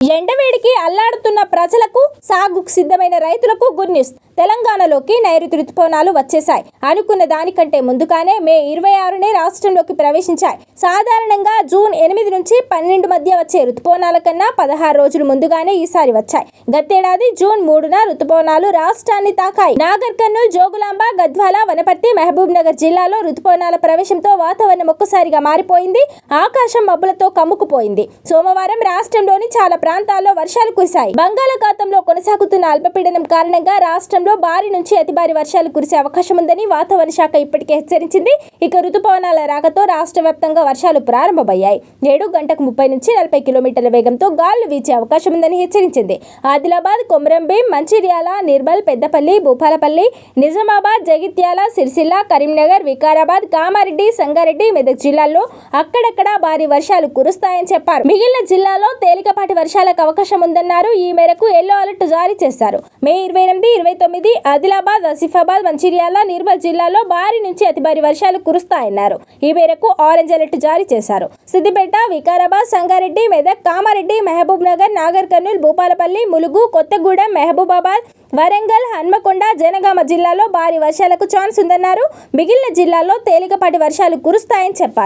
ఎండవేడికి అల్లాడుతున్న ప్రజలకు సాగుకు సిద్ధమైన రైతులకు గుడ్ న్యూస్. తెలంగాణలోకి నైరుతి రుతుపవనాలు వచ్చేశాయి. అనుకున్న దానికంటే ముందుగానే మే ఇరవై ఆరునే రాష్ట్రంలోకి ప్రవేశించాయి. సాధారణంగా జూన్ ఎనిమిది నుంచి పన్నెండు మధ్య వచ్చే రుతుపవనాల కన్నా పదహారు రోజులు ముందుగానే ఈసారి వచ్చాయి. గతేడాది జూన్ మూడున రుతుపవనాలు రాష్ట్రాన్ని తాకాయి. నాగర్ కర్నూలు జోగులాంబ గద్వాల వనపర్తి మహబూబ్ నగర్ జిల్లాలో రుతుపవనాల ప్రవేశంతో వాతావరణం ఒక్కసారిగా మారిపోయింది. ఆకాశం మబ్బులతో కమ్ముకుపోయింది. సోమవారం రాష్ట్రంలోని చాలా ప్రాంతాల్లో వర్షాలు కురిశాయి. బంగాళాఖాతంలో కొనసాగుతున్న అల్పపీడనం కారణంగా రాష్ట్రంలో భారీ నుంచి అతి భారీ వర్షాలు కురిసే అవకాశం ఉందని వాతావరణ శాఖ ఇప్పటికే హెచ్చరించింది. ఇక రుతుపవనాల రాకతో రాష్ట్ర వ్యాప్తంగా వర్షాలు ప్రారంభమయ్యాయి. ఏడు గంటకు ముప్పై నుంచి నలభై కిలోమీటర్ల వేగంతో గాలులు వీచే అవకాశం ఉందని హెచ్చరించింది. ఆదిలాబాద్ కొమరంభీం మంచిర్యాల నిర్మల్ పెద్దపల్లి భూపాలపల్లి నిజామాబాద్ జగిత్యాల సిరిసిల్ల కరీంనగర్ వికారాబాద్ కామారెడ్డి సంగారెడ్డి మెదక్ జిల్లాల్లో అక్కడక్కడ భారీ వర్షాలు కురుస్తాయని చెప్పారు. మిగిలిన జిల్లాలో తేలికపాటి వర్షాలకు అవకాశం ఉందన్నారు. ఈ మేరకు ఎల్లో అలర్ట్ జారీ చేశారు. మే ఇరవై ఎనిమిది ఇరవై తొమ్మిది ఆదిలాబాద్ ఆసిఫాబాద్ మంచిర్యాల నిర్మల్ జిల్లాలో భారీ నుంచి అతి భారీ వర్షాలు కురుస్తాయన్నారు. ఈ మేరకు ఆరెంజ్ అలర్ట్ జారీ చేశారు. సిద్దిపేట వికారాబాద్ సంగారెడ్డి మెదక్ కామారెడ్డి మహబూబ్ నగర్ నాగర్ కర్నూలు భూపాలపల్లి ములుగు కొత్తగూడెం మహబూబాబాద్ వరంగల్ హన్మకొండ జనగామ జిల్లాలో భారీ వర్షాలకు ఛాన్స్ ఉందన్నారు. మిగిలిన జిల్లాల్లో తేలికపాటి వర్షాలు కురుస్తాయని చెప్పారు.